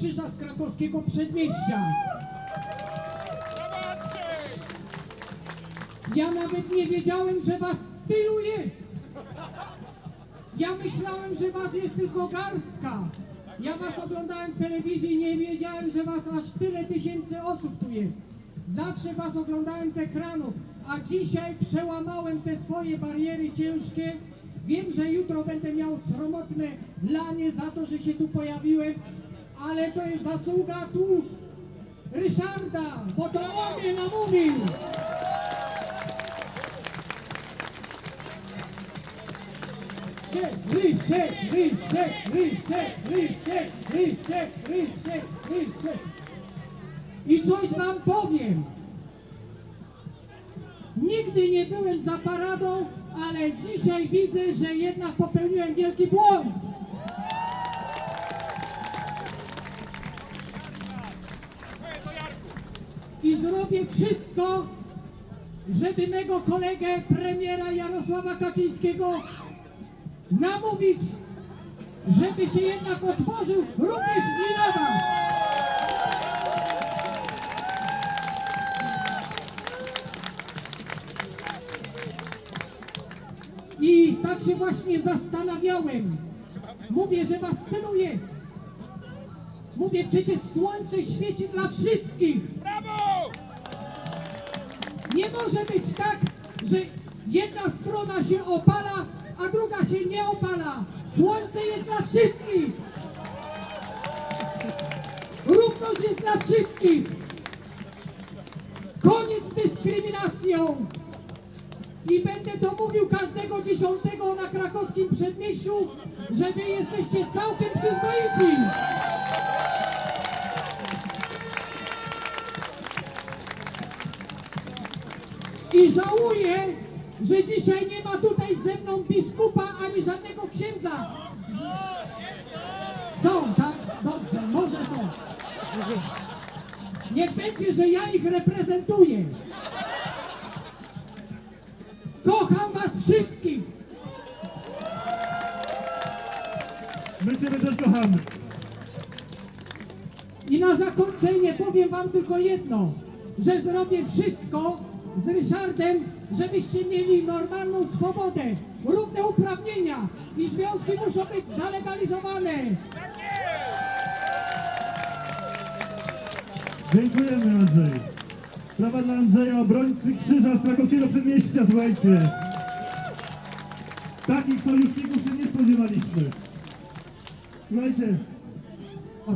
Krzyża z krakowskiego przedmieścia. Ja nawet nie wiedziałem, że was tylu jest. Ja myślałem, że was jest tylko garstka. Ja was oglądałem w telewizji i nie wiedziałem, że was aż tyle tysięcy osób tu jest. Zawsze was oglądałem z ekranu, a dzisiaj przełamałem te swoje bariery ciężkie. Wiem, że jutro będę miał sromotne lanie za to, że się tu pojawiłem, ale to jest zasługa tu Ryszarda, bo to on mnie namówił. Ryszek, Ryszek, Ryszek, Ryszek, Ryszek, Ryszek, Ryszek. I coś wam powiem. Nigdy nie byłem za paradą, ale dzisiaj widzę, że jednak popełniłem wielki błąd. I zrobię wszystko, żeby mego kolegę premiera Jarosława Kaczyńskiego namówić, żeby się jednak otworzył również w Wilewa. I tak się właśnie zastanawiałem. Mówię, że was tylu jest. Mówię, przecież słońce świeci dla wszystkich. Nie może być tak, że jedna strona się opala, a druga się nie opala. Słońce jest dla wszystkich. Równość jest dla wszystkich. Koniec z dyskryminacją. I będę to mówił każdego dziesiątego na krakowskim przedmieściu, że wy jesteście całkiem przyzwoici. I żałuję, że dzisiaj nie ma tutaj ze mną biskupa ani żadnego księdza. Są, tak? Dobrze, może są. Niech będzie, że ja ich reprezentuję. Kocham was wszystkich. My Ciebie też kochamy. I na zakończenie powiem wam tylko jedno, że zrobię wszystko z Ryszardem, żebyście mieli normalną swobodę, równe uprawnienia i związki muszą być zalegalizowane. Dziękujemy Andrzej. Brawa dla Andrzeja, obrońcy krzyża z krakowskiego przedmieścia, słuchajcie. Takich sojuszników się nie spodziewaliśmy. Słuchajcie,